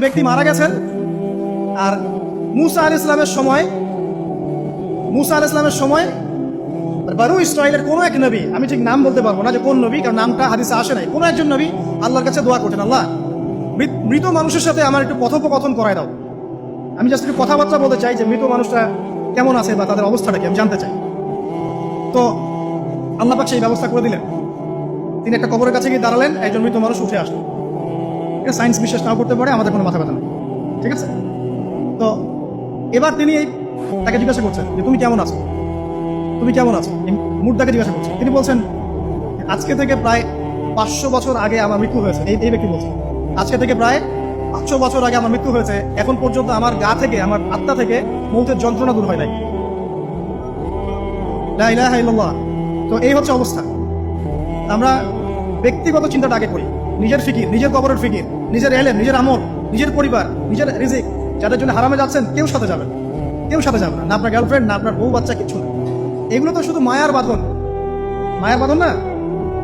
ব্যক্তি মারা গেছেন। আর মুসা আল ইসলামের সময়, মুসা আল ইসলামের সময় বারু ইসরায়েলের কোনো এক নবী, আমি ঠিক নাম বলতে পারব না যে কোন নবী, কারণ নামটা হাদিসে আসে নাই। কোনো একজন নবী আল্লাহর কাছে দোয়া করতেন, আল্লাহ, মৃত- মানুষের সাথে আমার একটু কথোপকথন করায় দাও। আমি জাস্ট একটু কথাবার্তা বলতে চাই যে মৃত মানুষটা কেমন আছে বা তাদের অবস্থাটা কি, আমি জানতে চাই। তো আল্লাহ পাক সেই ব্যবস্থা করে দিলেন। তিনি একটা কবরের কাছে গিয়ে দাঁড়ালেন, একজন মৃত মানুষ উঠে আসলো। সায়েন্স বিশ্বাস নাও করতে পারে, আমাদের কোনো মাথা ব্যথা নেই। ঠিক আছে? তো এবার তিনি এই তাকে জিজ্ঞাসা করছেন যে, তুমি কেমন আছো? তুমি কেমন আছো? মুর্দাকে জিজ্ঞাসা করছেন। তিনি বলছেন, আজকে থেকে প্রায় পাঁচশো বছর আগে আমার মৃত্যু হয়েছে। এই এই ব্যক্তি বলছেন, আজকে থেকে প্রায় পাঁচশো বছর আগে আমার মৃত্যু হয়েছে। এখন পর্যন্ত আমার গা থেকে, আমার আত্মা থেকে মৌতের যন্ত্রণা দূর হয় নাই। তো এই হচ্ছে অবস্থা। আমরা ব্যক্তিগত চিন্তাটা আগে করি। নিজের ফিকির, নিজের কবরের ফিকির, নিজের এলেম, নিজের আমল, নিজের পরিবার, নিজের রিজিক, যাদের জন্য হারামে যাচ্ছেন, কেউ সাথে যাবেন কেউ সাথে যাবে না আপনার গার্লফ্রেন্ড না আপনার বউ, বাচ্চা কিছু না। এগুলো তো শুধু মায়ার বাঁধন। মায়ার বাঁধন না?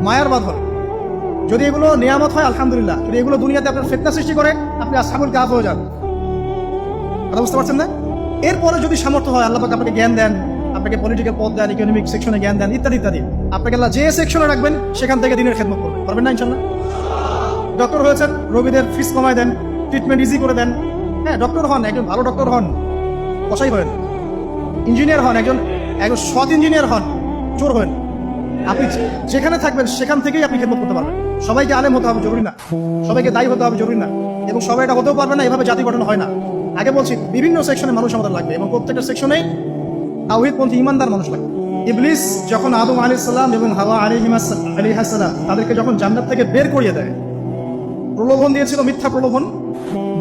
মায়ার বাঁধন। যদি এগুলো নিয়ামত হয়, আলহামদুলিল্লাহ। যদি এগুলো দুনিয়াতে আপনার ফেতনা সৃষ্টি করে, আপনি আসামুল কাফ হয়ে যান। কথা বুঝতে পারছেন না? এরপরে যদি সামর্থ্য হয়, আল্লাহ আপনাকে জ্ঞান দেন, আপনাকে পলিটিক্যাল পদ দেন ইকোনমিক সেকশনে জ্ঞান দেন, ইত্যাদি ইত্যাদি। আপনাকে যে সেকশনে রাখবেন, সেখান থেকে দিনের খেদমত করবেন। পারবেন না ইনশাল্লাহ ডক্টর হয়েছেন, রোগীদের ফিস কমায় দেন ট্রিটমেন্ট ইজি করে দেন। হ্যাঁ ডক্টর হন, একজন ভালো ডক্টর হন কষাই হন ইঞ্জিনিয়ার হন, একজন একজন সৎ ইঞ্জিনিয়ার হন, চোর হন আপনি যেখানে থাকবেন, সেখান থেকেই আপনি খেদমত করতে পারবেন। সবাইকে আলেম হতে হবে, জরুরি না। সবাইকে দায়ী হতে হবে, জরুরি না। এবং সবাই এটা হতেও পারবে না, এভাবে জাতি গঠন হয় না। আগে বলছি, বিভিন্ন সেকশনে মানুষ আমাদের লাগবে, এবং প্রত্যেকটা সেকশনে তাওহিদপন্থী ইমানদার মানুষ লাগবে। ইবলিস যখন আদম আলী সাল্লাম এবং হাওয়া আলী আলী হাসালাম তাদেরকে যখন জান্নাত থেকে বের করিয়ে দেয় প্রলোভন দিয়েছিল, মিথ্যা প্রলোভন?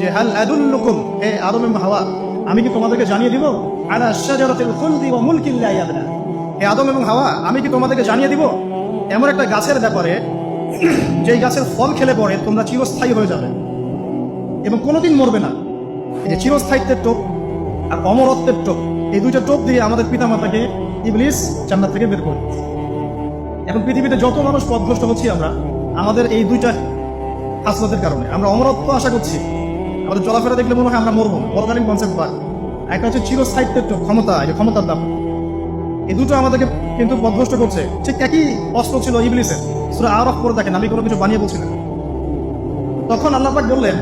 যে হাল আদুল্লুকুম, হে আদম হাওয়া আমি কি তোমাদেরকে জানিয়ে দিব? আলা শাজারাতিল খুলদি ওয়া মুলকিন লা ইয়াবলা হে আদম এবং হাওয়া, আমি কি তোমাদেরকে জানিয়ে দিব? এমন একটা গাছের ব্যাপারে, যেই গাছের ফল খেলে পরে তোমরা চিরস্থায়ী হয়ে যাবে। এবং কোনোদিন মরবে না। এই যে চিরস্থায়িত্বের টোপ আর অমরত্বের টোপ, এই দুইটা টোপ দিয়ে আমাদের পিতামাতাকে ইবলিস জান্নাত থেকে বের করে। এখন পৃথিবীতে যত মানুষ পথভ্রষ্ট হচ্ছি আমরা, আমাদের এই দুইটা হাসলতের কারণে। আমরা অমরত্ব আশা করছি। আমাদের চলাফেরা দেখলে মনে হয় আমরা মরবো। পরকালীন কনসেপ্ট পাই একটা হচ্ছে চিরস্থায়িত্বের টোপ, ক্ষমতা এই ক্ষমতার দাম এই দুটো আমাদেরকে কিন্তু পথভ্রষ্ট করছে। ঠিক একই অস্ত্র ছিল ইবলিসের। সুরা আরফ করে দেখেন আমি কোনো কিছু বানিয়ে বলছি না। তখন আল্লাহ পাক বললেন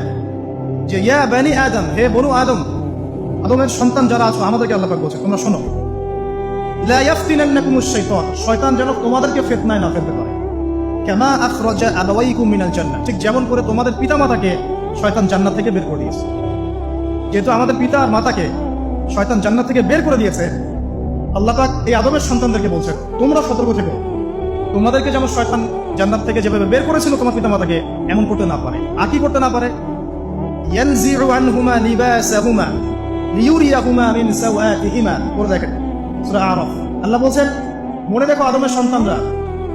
যে ইয়া বানি আদম হে বনু আদম আদমের সন্তান যারা আছো আমাদেরকে আল্লাহ পাক বলছে তোমরা শোনো। শয়তান যেন তোমাদেরকে ফিতনায় না ফেলতে পারে। কামা আখরাজা আবাওয়াইকুম মিনাল জান্নাহ। ঠিক যেমন করে তোমাদের পিতামাতাকে শয়তান জান্নাত থেকে বের করে দিয়েছে। যেহেতু আমাদের পিতা আর মাতাকে শয়তান জান্নাত থেকে বের করে দিয়েছে, আল্লাহ পাক এই আদমের সন্তানদেরকে বলছেন, তোমরা সতর্ক থেকো। তোমাদেরকে যেমন শয়তান জান্নাত থেকে যেভাবে বের করেছিল তোমার পিতামাতাকে, এমন করতে না পারে। আর কি করতে না পারে? আল্লাহ বলছেন, মনে দেখো আদমের সন্তানরা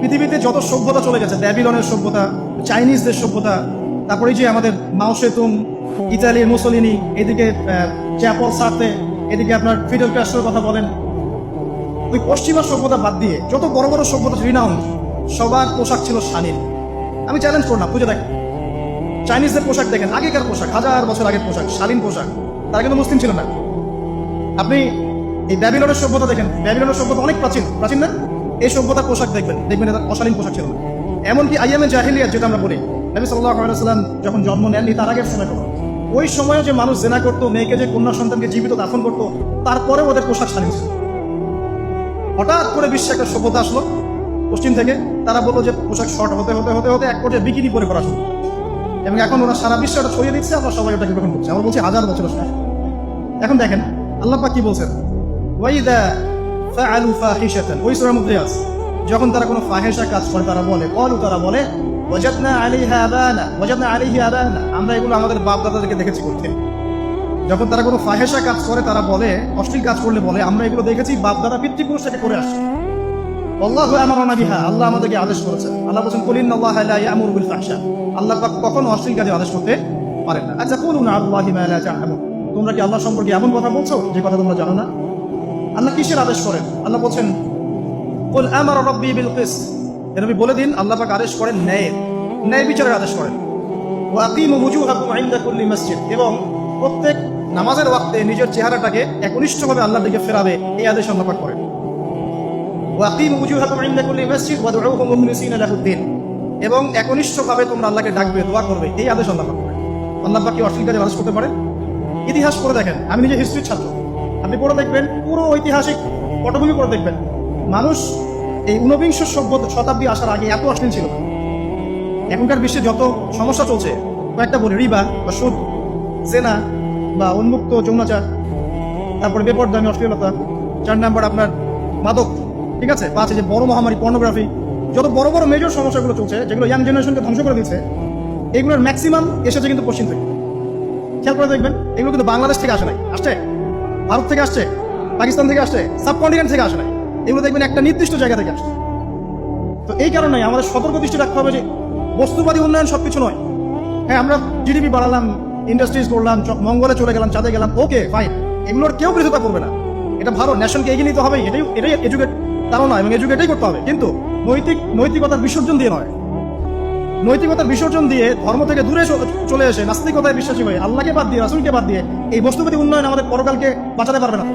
পৃথিবীতে যত সভ্যতা চলে গেছে, ব্যাবিলনের সভ্যতা, চাইনিজদের সভ্যতা, তারপরে যে আমাদের মাও সেতুং ইতালির মুসলিনি, এদিকে চ্যাপল সার্তে এদিকে আপনার ফিডেল ক্যাস্ট্রোর কথা বলেন। ওই পশ্চিমা সভ্যতা বাদ দিয়ে যত বড় বড় সভ্যতা রিনাউন সবার পোশাক ছিল শালীন আমি চ্যালেঞ্জ করলাম খুঁজে দেখেন চাইনিজদের পোশাক দেখেন, আগেকার পোশাক, হাজার বছর আগের পোশাক, শালীন পোশাক, তারা কিন্তু মুসলিম ছিল না। আপনি এই ব্যাবিলনের সভ্যতা দেখেন, ব্যাবিলনের সভ্যতা অনেক প্রাচীন প্রাচীন না? এই সভ্যতার পোশাক দেখবেন দেখবেন এটা অশালীন পোশাক ছিল। এমনকি আইএমএ জাহিলিয়া যেটা আমরা বলি, নবী সাল্লাহ সাল্লাম যখন জন্ম নেননি তার আগের সময় কথা ওই সময়ে যে মানুষ জেনা করতো, মেয়েকে যে কন্যা সন্তানকে জীবিত দাফন করতো তারপরে ওদের পোশাক শালীন ছিল। হঠাৎ করে বিশ্বে একটা সভ্যতা আসলো, পশ্চিম থেকে। তারা বলল যে, পোশাক শর্ট হতে হতে হতে হতে এক পর্যায়ে বিকিনি পরে করা শুরু। এবং এখন ওরা সারা বিশ্বে ওটা ছড়িয়ে দিচ্ছে, আমরা সবাই ওটাকে গ্রহণ করছি। আমরা বলছি হাজার বছর এখন দেখেন, আল্লাহ কি বলছেন? ওয়াইদা যখন তারা কোনো ফাহেসা কাজ করে, তারা বলে কলু তারা বলে আমরা এগুলো আমাদের বাপ দাদাদেরকে দেখেছি করতে যখন তারা কোনো ফাহেসা কাজ করে, তারা বলে, অশ্লীল কাজ করলে বলে, আমরা এগুলো দেখেছি বাপ দাদা পিতৃপুরুষ থেকে করে আসছে। আল্লাহ আমার বিহা, আল্লাহ আমাদেরকে আদেশ করেছেন। আল্লাহ বলছেন কলিন আল্লাহ আমর বিল ফাহশা। আল্লাহ পাক কখনো অশ্লীল কাজে আদেশ করতে পারেন না। আচ্ছা বলুন আল্লাহ তোমরা কি আল্লাহ সম্পর্কে এমন কথা বলছো? যে কথা তোমরা জানো না। আল্লাহ কিসের আদেশ করেন? আল্লাহ বলছেন, কুল আমার রব্বি বিল কিস নবী বলে দিন, আল্লাহ পাক আদেশ করেন ন্যায়ের ন্যায় বিচারের আদেশ করেন। ওয়াকিমু ওয়ুজুহাকুম ইনদা কুল্লি মসজিদ। এবং প্রত্যেক নামাজের ওয়াক্তে নিজের চেহারাটাকে একনিষ্ঠভাবে আল্লাহর দিকে ফেরাবে, এই আদেশ আল্লাহ পাক করেন। ওয়াকিমু ওয়ুজুহাকুম ইনদা কুল্লি মসজিদ ওয়াদউহু মুখলিসিনা লাহুদ্দিন এবং একনিষ্ঠভাবে তোমরা আল্লাহকে ডাকবে, দোয়া করবে, এই আদেশ আল্লাহ পাক করেন। আল্লাহ পাক কি কাজে আদেশ করতে পারে? ইতিহাস করে দেখেন, আমি নিজে হিস্ট্রির ছাত্র। আপনি পড়ে দেখবেন, পুরো ঐতিহাসিক পটভূমি পড়ে দেখবেন। মানুষ এই ঊনবিংশ সভ্য শতাব্দী আসার আগে এত অশ্লীল ছিল। এখনকার বিশ্বে যত সমস্যা চলছে, কয়েকটা বলি, রিবা বা সুদ, জেনা বা উন্মুক্ত যৌনাচার তারপরে বেপরদামি, অশ্লীলতা, চার নাম্বার আপনার মাদক, ঠিক আছে? পাঁচ যে বড় মহামারী পর্নোগ্রাফি যত বড় বড় মেজর সমস্যাগুলো চলছে, যেগুলো ইয়াং জেনারেশনকে ধ্বংস করে দিচ্ছে, এগুলোর ম্যাক্সিমাম এসেছে কিন্তু পশ্চিম থেকে। খেয়াল করে দেখবেন, এগুলো কিন্তু বাংলাদেশ থেকে আসে নাই, আসছে? ভারত থেকে আসছে, পাকিস্তান থেকে আসছে সাবকন্টিনেন্ট থেকে আসে নাই। এগুলো দেখবেন একটা নির্দিষ্ট জায়গা থেকে আসছে। তো এই কারণে আমাদের সতর্ক দৃষ্টি রাখতে হবে যে বস্তুবাদী উন্নয়ন সবকিছু নয়। হ্যাঁ আমরা জিডিপি বাড়ালাম ইন্ডাস্ট্রিজ করলাম মঙ্গলে চলে গেলাম, চাঁদে গেলাম ওকে ফাইন এগুলোর কেউ বিরোধিতা করবে না। এটা ভালো ন্যাশনকে এগিয়ে নিতে হবে, এটাই এটাই এডুকেট তারও নয়, এবং এডুকেটেই করতে হবে। কিন্তু নৈতিক, নৈতিকতার বিসর্জন দিয়ে নয়। নৈতিকতার বিসর্জন দিয়ে ধর্ম থেকে দূরে চলে এসে নাস্তিকতায় বিশ্বাসী হয়ে আল্লাহকে বাদ দিয়ে, রাসুলকে বাদ দিয়ে এই বস্তুবাদী উন্নয়ন আমাদের পরকালকে বাঁচাতে পারবে না।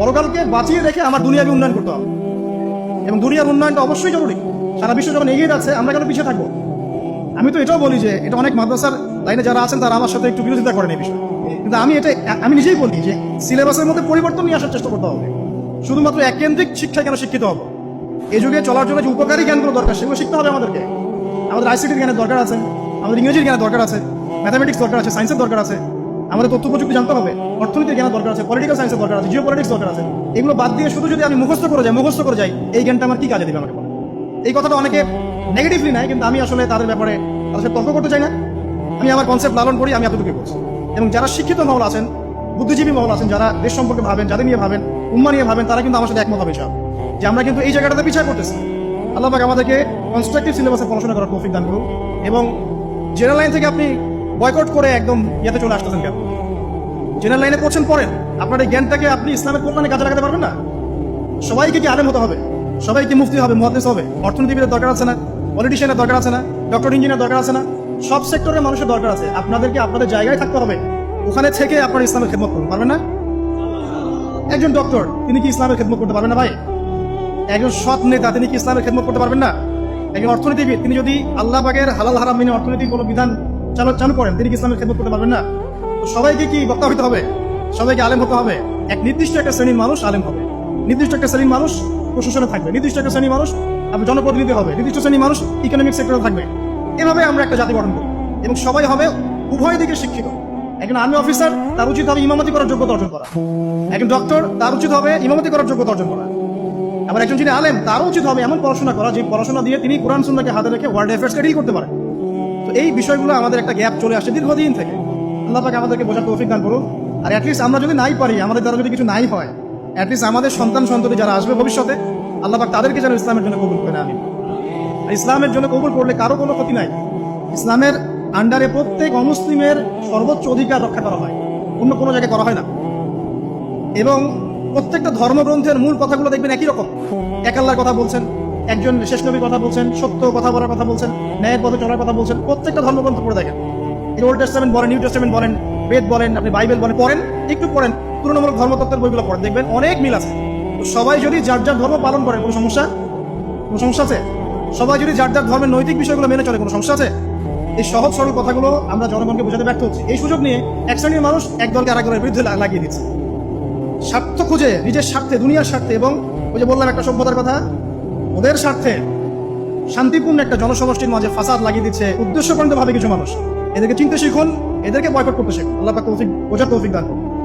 পরকালকে বাঁচিয়ে রেখে আমার দুনিয়াকে উন্নয়ন করতে হবে। এবং দুনিয়ার উন্নয়নটা অবশ্যই জরুরি। সারা বিশ্ব যখন এগিয়ে যাচ্ছে, আমরা কেন পিছিয়ে থাকব? আমি তো এটাও বলি যে, এটা অনেক মাদ্রাসার লাইনে যারা আছেন, তারা আমার সাথে একটু বিরোধিতা করেন এই বিষয়ে। কিন্তু আমি এটা, আমি নিজেই বলি যে, সিলেবাসের মধ্যে পরিবর্তন নিয়ে আসার চেষ্টা করতে হবে। শুধুমাত্র একেন্দ্রিক শিক্ষায় কেন শিক্ষিত হব? এই যুগে চলার জন্য যে উপকারী জ্ঞানগুলো দরকার, সেগুলো শিখতে হবে আমাদেরকে। আমাদের আইসিটির জ্ঞানের দরকার আছে, আমাদের ইংরেজির জ্ঞানের দরকার আছে ম্যাথামেটিক্স দরকার আছে সায়েন্সের দরকার আছে, আমাদের তথ্য প্রযুক্তি জানতে হবে, অর্থনীতির জ্ঞানের দরকার আছে পলিটিক্যাল সায়েন্সের দরকার আছে জিও পলিটিক্স দরকার আছে, এগুলো বাদ দিয়ে শুধু যদি আমি মুখস্থ করে যাই, মুখস্থ করে যাই, এই জ্ঞানটা আমার কি কাজে দিবে আমাকে? এই কথাটা অনেকে নেগেটিভলি নাই কিন্তু আমি আসলে তাদের ব্যাপারে সাথে তর্ক করতে চাই না। আমি আমার কনসেপ্ট লালন করি, আমি এতটুকু বলছি। এবং যারা শিক্ষিত মহল আছেন, বুদ্ধিজীবী মহল আছেন, যারা দেশ সম্পর্কে ভাবেন যাদের নিয়ে ভাবেন, উম্মা নিয়ে ভাবেন, তারা কিন্তু আমার সাথে একমত হবে যে আমরা কিন্তু এই জায়গাটাতে পিছিয়ে করতেছি। আল্লাহ পাক আমাদেরকে কনস্ট্রাকটিভ সিলেবাসে পড়াশোনা করার তৌফিক দান করুন এবং জেনারেল লাইন থেকে আপনি বয়কট করে একদম ইয়েতে চলে আসতেছেন কেন? জেনারেল লাইনে পড়ছেন, পড়েন। আপনার এই জ্ঞানটাকে আপনি ইসলামের কল্যাণে কাজে লাগাতে পারবেন না? সবাইকে কি আলেম হতে হবে? সবাইকে মুফতি হবে মহাদেশ হবে? অর্থনীতিবিদের দরকার আছে না? পলিটিশিয়ানের দরকার আছে না? ডক্টর ইঞ্জিনিয়ার দরকার আছে না? সব সেক্টরের মানুষের দরকার আছে। আপনাদেরকে আপনাদের জায়গায় থাকতে হবে। ওখানে থেকে আপনার ইসলামের খেদমত করুন, পারবেন না? একজন ডক্টর তিনি কি ইসলামের খেদমত করতে পারবেন না ভাই? একজন সৎ নেতা, তিনি কি ইসলামের খেদমত করতে পারবেন না? একজন অর্থনীতিবিদ, তিনি যদি আল্লাহ বাগের হালাল হারাম মেনে অর্থনৈতিক কোনো বিধান চালু চালু করেন, তিনি কি ইসলামের খেদমত করতে পারবেন না? তো সবাইকে কি বক্তা হতে হবে? সবাইকে আলেম হতে হবে? এক নির্দিষ্ট একটা শ্রেণির মানুষ আলেম হবে। নির্দিষ্ট একটা শ্রেণির মানুষ প্রশাসনে থাকবে। নির্দিষ্ট একটা শ্রেণির মানুষ জনপ্রতিনিধি হবে। নির্দিষ্ট শ্রেণির মানুষ ইকোনমিক সেক্টরে থাকবে। এভাবে আমরা একটা জাতি গঠন করি এবং সবাই হবে উভয় দিকে শিক্ষিত। একজন আর্মি অফিসার তার উচিত হবে ইমামতি করার যোগ্যতা অর্জন করা। একজন ডক্টর তার উচিত হবে ইমামতি করার যোগ্যতা অর্জন করা। আবার একজন যিনি আলেম, তারও উচিত হবে এমন পড়াশোনা করা, যে পড়াশোনা দিয়ে তিনি কোরআন সুন্নাহকে হাতে রেখে ওয়ার্ল্ড অ্যাফেয়ার্সকে ডিল করতে পারেন। তো এই বিষয়গুলো আমাদের একটা গ্যাপ চলে আসছে দীর্ঘদিন থেকে। আল্লাহ পাক আমাদেরকে বোঝার তৌফিক দান করুন। আর অ্যাটলিস্ট আমরা যদি নাই পারি, আমাদের দ্বারা যদি কিছু নাই হয় অ্যাটলিস্ট আমাদের সন্তান সন্ততি যারা আসবে ভবিষ্যতে, আল্লাহ পাক তাদেরকে যেন ইসলামের জন্য কবুল করে আমি ইসলামের জন্য কবুল করলে কারও কোনো ক্ষতি নাই। ইসলামের আন্ডারে প্রত্যেক অমুসলিমের সর্বোচ্চ অধিকার রক্ষা করা হয়। অন্য কোনো জায়গায় করা হয় না। এবং প্রত্যেকটা ধর্মগ্রন্থের মূল কথাগুলো দেখবেন একই রকম। এক আল্লাহর কথা বলছেন, একজন শেষ নবীর কথা বলছেন, সত্য কথা বলার কথা বলছেন, ন্যায়ের পথে চলার কথা বলছেন, প্রত্যেকটা ধর্মগ্রন্থ পড়ে দেখেন। এই ওল্ড টেস্টামেন্ট বলেন নিউ টেস্টামেন্ট বলেন, বেদ বলেন, আপনি বাইবেল বলেন, পড়েন, একটু পড়েন, তুলনামূলক ধর্মতত্ত্বের বইগুলো পড়েন, দেখবেন অনেক মিল আছে। সবাই যদি যার যার ধর্ম পালন করে, কোনো সমস্যা? কোনো সমস্যা আছে? সবাই যদি যার যার ধর্মের নৈতিক বিষয়গুলো মেনে চলে, কোনো সমস্যা আছে? এই সহজ সরল কথাগুলো আমরা জনগণকে বোঝাতে ব্যর্থ হচ্ছি। এই সুযোগ নিয়ে এক শ্রেণির মানুষ এক দলকে আরেকজনের বিরুদ্ধে লাগিয়ে দিচ্ছে। স্বার্থ খুঁজে, নিজের স্বার্থে, দুনিয়ার স্বার্থে এবং ওই যে বললাম একটা সভ্যতার কথা, ওদের স্বার্থে শান্তিপূর্ণ একটা জনসমষ্টির মাঝে ফাসাদ লাগিয়ে দিচ্ছে উদ্দেশ্যপ্রান্ত ভাবে কিছু মানুষ। এদেরকে চিনতে শিখুন, এদেরকে বয়কট করতে শিখুন। আল্লাহ তৌফিক, বোঝার তৌফিক দান করুন।